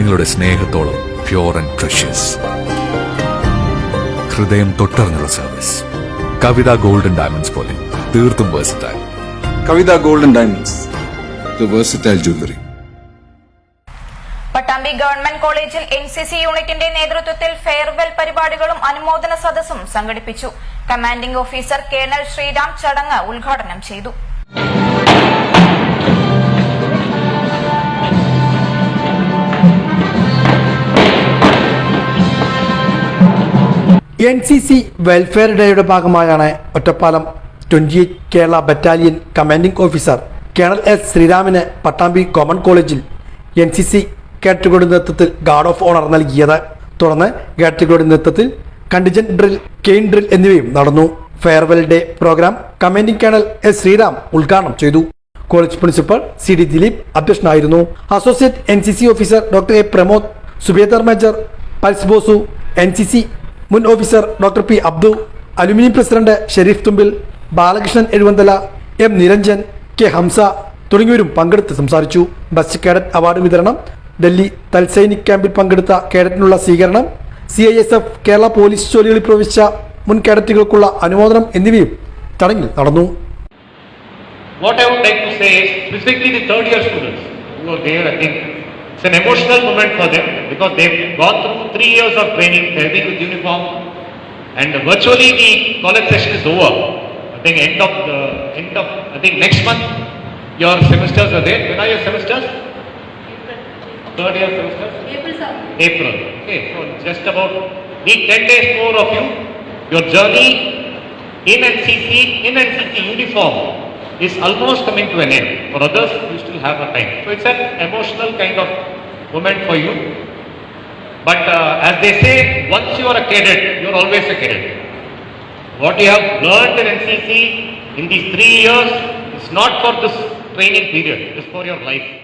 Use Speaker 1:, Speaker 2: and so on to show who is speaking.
Speaker 1: നിങ്ങളുടെ സ്നേഹത്തോളം pure and precious ഹൃദയം തൊട്ടറിഞ്ഞുള്ള സർവീസ് കവിത ഗോൾഡൻ ഡയമണ്ട്സ് പോലെ തീർത്തും versatile
Speaker 2: Kavitha golden diamonds. The versatile jewellery
Speaker 3: Pattambi government കോളേജിൽ എൻ സി സി യൂണിറ്റിന്റെ നേതൃത്വത്തിൽ ഫെയർവെൽ പരിപാടികളും അനുമോദന സദസ്സും സംഘടിപ്പിച്ചു. കമാൻഡിംഗ് ഓഫീസർ കേണൽ ശ്രീരാം ചടങ്ങ് ഉദ്ഘാടനം ചെയ്തു.
Speaker 4: എൻ സി സി വെൽഫെയർ ഡേയുടെ ഭാഗമായാണ് Ottapalam twenty Kerala battalion commanding officer colonel S ശ്രീരാമിന് Pattambi common കോളേജിൽ എൻ സി സി കേട്ടുകളുടെ നേതൃത്വത്തിൽ ഗാർഡ് ഓഫ് ഓണർ നൽകിയത്. തുടർന്ന് കേട്ടുകളുടെ നേതൃത്വത്തിൽ കണ്ടിജൻ ഡ്രിൽ കെയിൻ ഡ്രിൽ എന്നിവയും നടന്നു. Farewell day programme commanding colonel S Sreeram ഉദ്ഘാടനം ചെയ്തു. College principal C D Dileep അധ്യക്ഷനായിരുന്നു. Associate N C C officer doctor A Pramod subedar major പൽസ് ബോസു എൻ സി സി മുൻ officer doctor P Abdu alumni president Sherif Thumbil Balakrishnan Ezhuvanthala M Niranjan K Hamsa തുടങ്ങിയവരും പങ്കെടുത്ത് സംസാരിച്ചു. Bus cadet award വിതരണം ഡൽഹി തൽസൈനിക് ക്യാമ്പിൽ പങ്കെടുത്ത കേഡറ്റിനുള്ള സ്വീകരണം C I S F Kerala police ജോലികളിൽ പ്രവേശിച്ച മുൻ കേഡറ്റുകൾക്കുള്ള അനുമോദനം എന്നിവയും ചടങ്ങിൽ നടന്നു.
Speaker 5: What I would like to say is, specifically the third year students. Who are there, I think it's an emotional moment for them because they've gone through three years of training, they've with uniform, and virtually the college session is over. I think end of the end of I think next month your semesters are there. When are your semesters? Third year semesters?
Speaker 6: April, sir.
Speaker 5: April. Okay, so just about need 10 days more of you. Your journey in NCC, in NCC uniform is almost coming to an end. For others, you still have a time. So it's an emotional kind of moment for you. But uh, as they say, once you are a cadet, you are always a cadet. What you have learned in NCC in these three years is not for this training period, it's for your life.